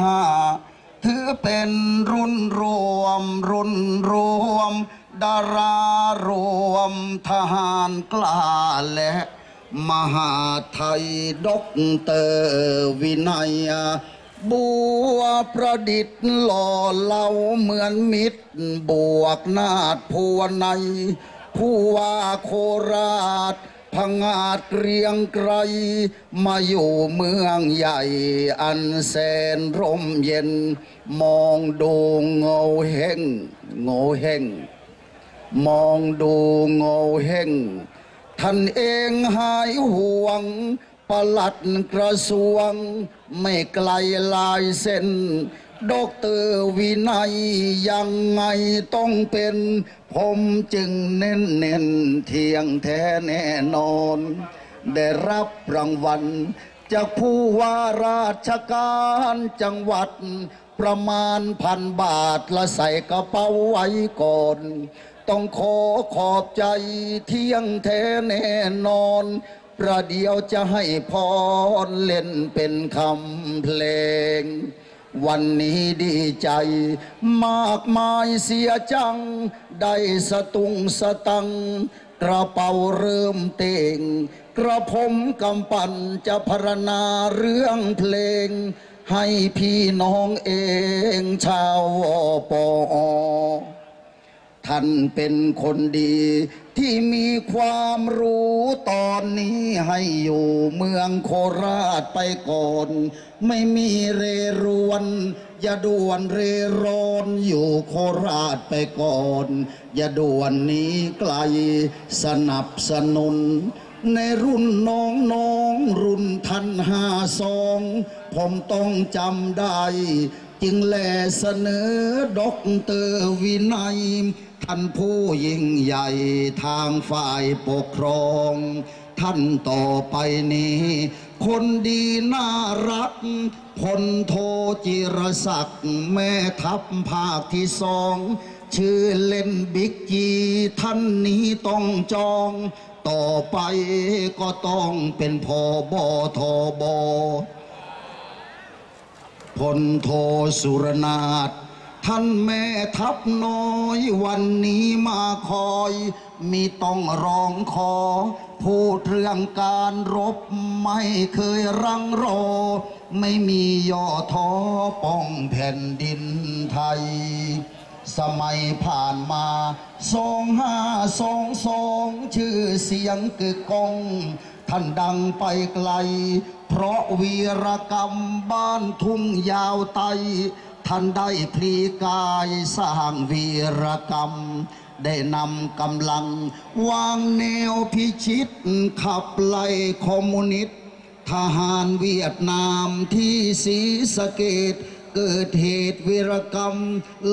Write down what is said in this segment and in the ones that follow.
หาถือเป็นรุ่นรวม รุ่นรวม ดารารวม ทหารกล้าและ มหาไทยด็อกเตอร์วินัย บัวประดิษฐ์หล่อเหลาเหมือนมิตร บวกนาดพัวในผู้ว่าโคราช พังงาดเรียงไกรมาอยู่เมืองใหญ่ อันแสนร่มเย็น มองดูเงาเฮงเงาเฮงมองดูเงาเฮงท่านเองหายห่วงประหลัดกระทรวง ไม่ไกลลายเส้นดอกเตอร์วินัยยังไงต้องเป็น ผมจึงเน้นเน้นเที่ยงแท้แน่นอน ได้รับรางวัล จากผู้ว่าราชการจังหวัด ประมาณพันบาทละใส่กระเป๋าไว้ก่อน ต้องขอขอบใจเที่ยงแท้แน่นอนประเดี๋ยวจะให้พรเล่นเป็นคำเพลง วันนี้ดีใจ มากมายเสียจัง ได้สตุงสตัง กระเป๋าเริ่มเต่ง กระผมกำปั่นจะพรรณนาเรื่องเพลง ให้พี่น้องเองชาววปอ ท่านเป็นคนดี ที่มีความรู้ตอนนี้ให้อยู่เมืองโคราชไปก่อน ไม่มีเรรวน อย่าด่วนเรรอนอยู่โคราชไปก่อน อย่าด่วนหนี้ไกลสนับสนุน ในรุ่นน้องน้องรุ่นทันห้าสองผมต้องจำได้จึงแลเสนอด็อกเตอร์วินัย ท่านผู้ยิ่งใหญ่ทางฝ่ายปกครอง ท่านต่อไปนี้ คนดีน่ารักพลโทจิรศักดิ์แม่ทัพภาคที่สองชื่อเล่นบิ๊กจีท่านนี้ต้องจอง ต่อไปก็ต้องเป็นพอบอทอบอพลโทสุรนาถ ท่านแม่ทัพน้อยวันนี้มาคอย มีต้องร้องขอ พูดเรื่องการรบไม่เคยรังรอ ไม่มีย่อท้อป้องแผ่นดินไทย สมัยผ่านมาสองห้าสองสองชื่อเสียงกึกก้องท่านดังไปไกล เพราะวีรกรรมบ้านทุ่งยาวไต ท่านได้พลีกายสร้างวีรกรรม ได้นำกำลัง วางแนวพิชิต ขับไล่คอมมิวนิสต์ทหารเวียดนามที่ศรีสะเกด เกิดเหตุวีรกรรม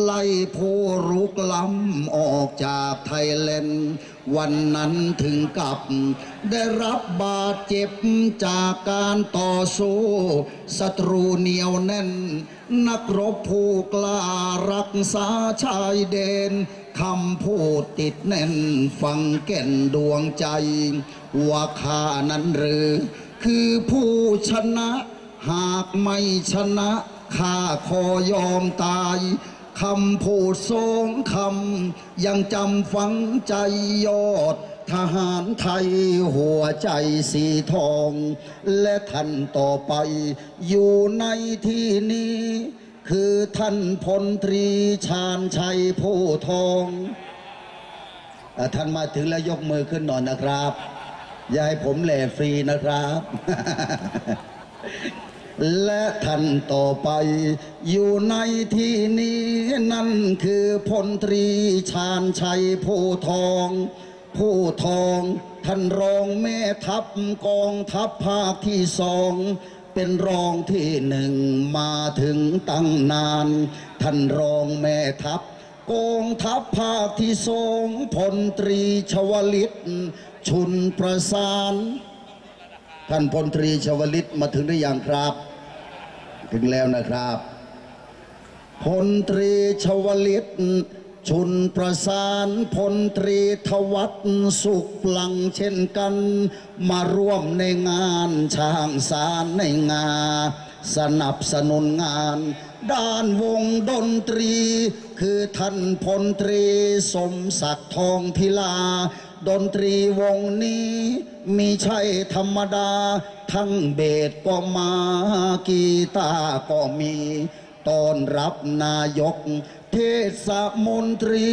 ไล่ผู้รุกล้ำออกจากไทยแลนด์วันนั้นถึงกับ ได้รับบาดเจ็บจากการต่อสู้ศัตรูเหนียวแน่น นักรบผู้กล้ารักษาชายแดนคำพูดติดแน่นฟังแก่นดวงใจ ว่าข้านั้นหรือ คือผู้ชนะ หากไม่ชนะ ข้าขอยอมตายคำพูดสองคำ ยังจำฝังใจยอด ทหารไทยหัวใจสีทอง และท่านต่อไปอยู่ในที่นี้ คือท่านพลตรีชาญชัยผู้ทองเอ่อท่านมาถึงแล้วยกมือขึ้นหน่อยนะครับ อย่าให้ผมแหล่ฟรีนะครับ และท่านต่อไป อยู่ในที่นี้นั่นคือพลตรีชาญชัยผู้ทอง ผู้ทอง ท่านรองแม่ทัพกองทัพภาคที่สองเป็นรองที่หนึ่งมาถึงตั้งนาน ท่านรองแม่ทัพกองทัพภาคที่สองพลตรีชวลิต ชุนประสาน ท่านพลตรีชวลิตมาถึงหรือยังครับ ถึงแล้วนะครับพลตรีชวลิต ชุนประสานพลตรีทวัตสุขพลังเช่นกัน มาร่วมในงานช่างสารในงาน สนับสนุนงาน ด้านวงดนตรี คือท่านพลตรีสมศักดิ์ทองพิลา ดนตรีวงนี้มีใช่ธรรมดา ทั้งเบสก็มากีตาร์ก็มีต้อนรับนายก เทศมนตรี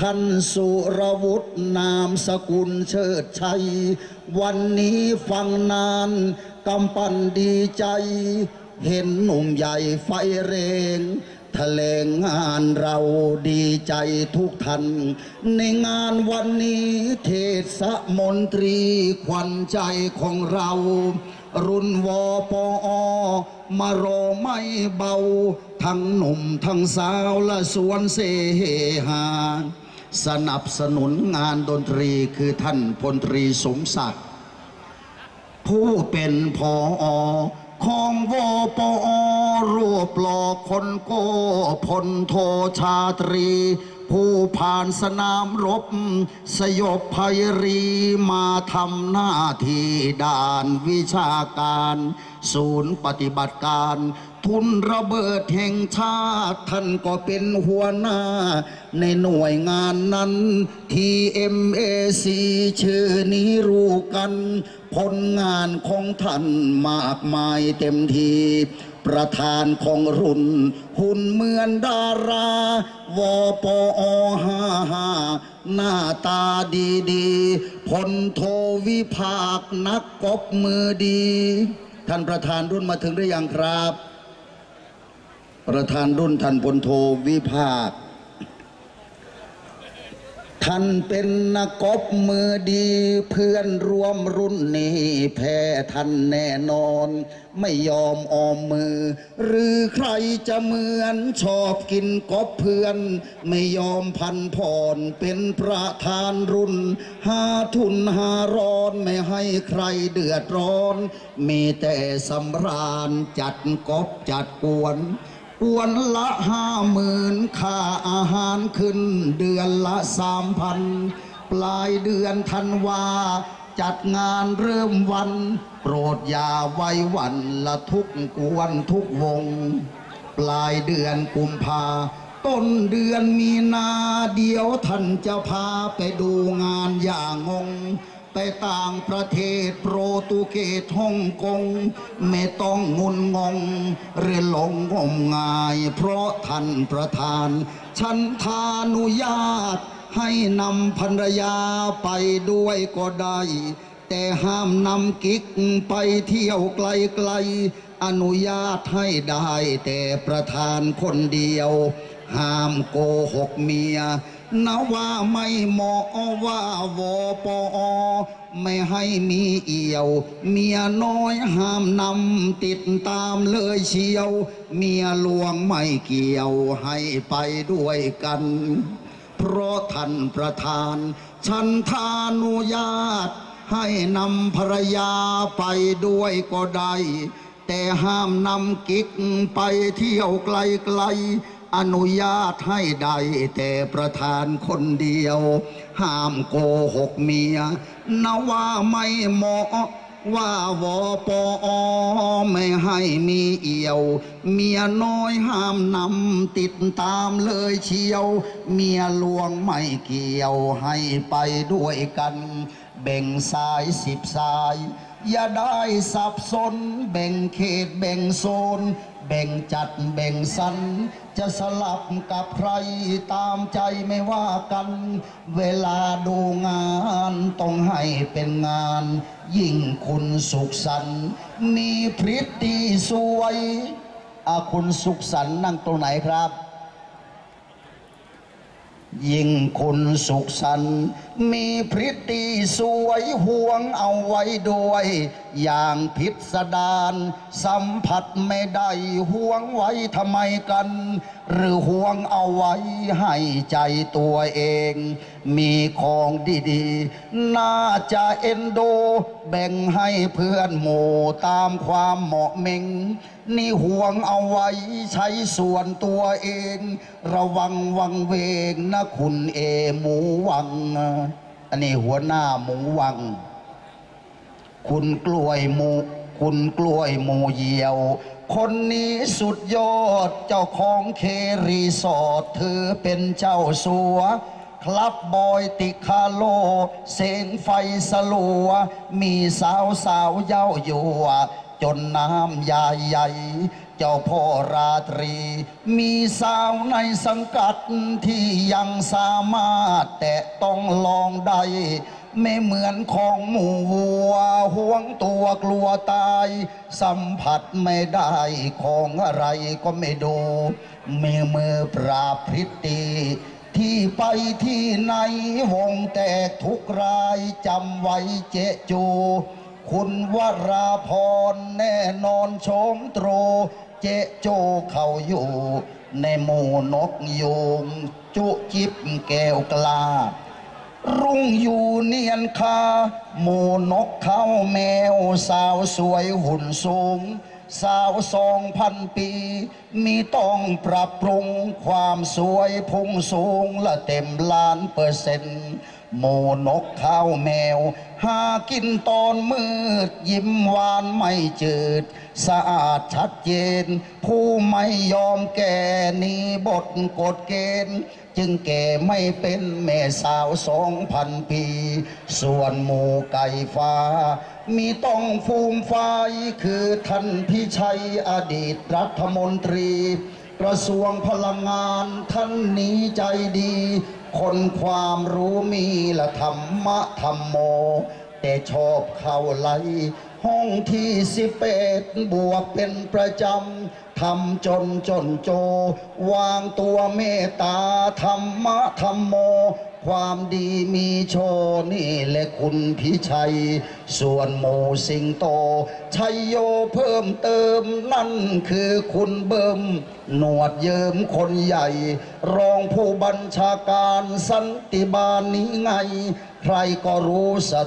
ท่านสุรวุฒินามสกุลเชิดชัย วันนี้ฟังนานกำปั้นดีใจ เห็นหนุ่มใหญ่ไฟเรง ทะเลงงานเราดีใจทุกท่านในงานวันนี้เทศมนตรีขวัญใจของเรา รุ่นวปอมารอไม่เบา ทั้งหนุ่มทั้งสาวและสวนเสหาสนับสนุนงานดนตรีคือท่านพลตรีสมศักดิ์ผู้เป็นพออ ของวปอรวบหลอกคนโก้พลโทชาตรี ผู้ผ่านสนามรบ สยบภัยรีมาทำหน้าที่ด่านวิชาการ ศูนย์ปฏิบัติการ ทุนระเบิดแห่งชาติท่านก็เป็นหัวหน้า ในหน่วยงานนั้น TMAC ชื่อนี้รู้กัน ผลงานของท่านมากมายเต็มทีประธานของรุ่น หุ่นเหมือนดาราวปอห้าห้าหน้าตาดีดีพลโทวิภาคนักกบมือดี ท่านประธานรุ่นมาถึงหรือยังครับ ประธานรุ่นท่านพลโทวิภาค ท่านเป็นนักกบมือดีเพื่อนร่วมรุ่นนี้แพ้ท่านแน่นอน ไม่ยอมออมมือ หรือใครจะเหมือนชอบกินกบเพื่อน ไม่ยอมพันผ่อนเป็นประธานรุ่น หาทุนหาร้อนไม่ให้ใครเดือดร้อน มีแต่สำราญจัดกบจัดกวน วันละห้าหมื่นค่าอาหารขึ้น เดือนละสามพันปลายเดือนธันวา จัดงานเริ่มวัน โปรดอย่าไว้วันละทุกกวนทุกวง ปลายเดือนกุมภาต้นเดือนมีนาเดียวท่านจะพาไปดูงานอย่างงง ไปต่างประเทศโปรตุเกสฮ่องกง ไม่ต้องงุนงงเรือหลงงมงาย เพราะท่านประธาน ฉันทานุญาต ให้นำภรรยาไปด้วยก็ได้ แต่ห้ามนำกิ๊กไปเที่ยวไกลๆ อนุญาตให้ได้แต่ประธานคนเดียว ห้ามโกหกเมีย นะว่าไม่เหมาะว่าวปอ ไม่ให้มีเอี่ยว เมียน้อยห้ามนำติดตามเลยเชียว เมียหลวงไม่เกี่ยวให้ไปด้วยกัน เพราะท่านประธาน ฉันทานุญาต ให้นำภรรยาไปด้วยก็ได้ แต่ห้ามนำกิ๊กไปเที่ยวไกลๆ อนุญาตให้ได้แต่ประธานคนเดียว ห้ามโกหกเมียนะว่าไม่เหมาะว่าวปอไม่ให้มีเอี่ยว เมียน้อยห้ามนำติดตามเลยเชียว เมียหลวงไม่เกี่ยวให้ไปด้วยกันแบ่งสายสิบสาย อย่าได้สับสนแบ่งเขตแบ่งโซน แบ่งจัดแบ่งสัน จะสลับกับใครตามใจไม่ว่ากัน เวลาดูงานต้องให้เป็นงาน ยิ่งคุณสุขสันมีพริตตีสวยอาคุณสุขสันนั่งตรงไหนครับ ยิ่งคุณสุขสันมีพริตตีสวยห่วงเอาไว้ด้วย อย่างพิสดารสัมผัสไม่ได้ห่วงไว้ทำไมกัน หรือห่วงเอาไว้ให้ใจตัวเอง มีของดีๆ น่าจะเอ็นดูแบ่งให้เพื่อนหมู่ตามความเหมาะเมง นี่ห่วงเอาไว้ใช้ส่วนตัวเอง ระวังวังเวงนะคุณเอหมูวัง อันนี้หัวหน้าหมูวัง คุณกล้วยหมูคุณกล้วยหมูเหี่ยว คนนี้สุดยอดเจ้าของเครีสอร์ทเธอเป็นเจ้าสัวคลับบอยติคาโล เสงไฟสลัว มีสาวสาวเย้าอยู่ จนน้ำใหญ่ใหญ่ เจ้าพ่อราตรี มีสาวในสังกัดที่ยังสามารถแต่ต้องลองได้ไม่เหมือนของหมูวัวห่วงตัวกลัวตาย สัมผัสไม่ได้ของอะไรก็ไม่ดูมือมือปราบพริตตีที่ไปที่ไหนวงแตกทุกรายจำไว้เจจู คุณวราพรแน่นอนโชมโตรเจโจเขาอยู่ ในหมู่นกยูงจุจิบแก้วกลา รุ่งอยู่เนียนคา หมูนกเขาแมวสาวสวยหุ่นสูง สาวสองพันปี มีต้องปรับปรุงความสวยพุ่งสูงและเต็มล้านเปอร์เซ็นต์หมูนกเขาวแมว หากินตอนมืด ยิ้มหวานไม่จืด สะอาดชัดเจน ผู้ไม่ยอมแก่นี้บทกฎเกณฑ์ จึงแก่ไม่เป็นแม่สาวสองพันปี ส่วนหมูไก่ฟ้า มีต้องฟูมไฟายคือท่านพิชัยอดีตรัฐมนตรี กระทรวงพลังงานท่านนี้ใจดี คนความรู้มีละธรรมะธรรมโม แต่ชอบเข้าไล ห้องที่สิบเอ็ดบวกเป็นประจำทำจนจนโจ วางตัวเมตตาธรรมะธรรมโม ความดีมีโชนี่แหละคุณพิชัย ส่วนหมูสิงโต ชัยโยเพิ่มเติมนั่นคือคุณเบิ่มหนวดเยิมคนใหญ่ รองผู้บัญชาการสันติบาลนี้ไง ใครก็รู้สั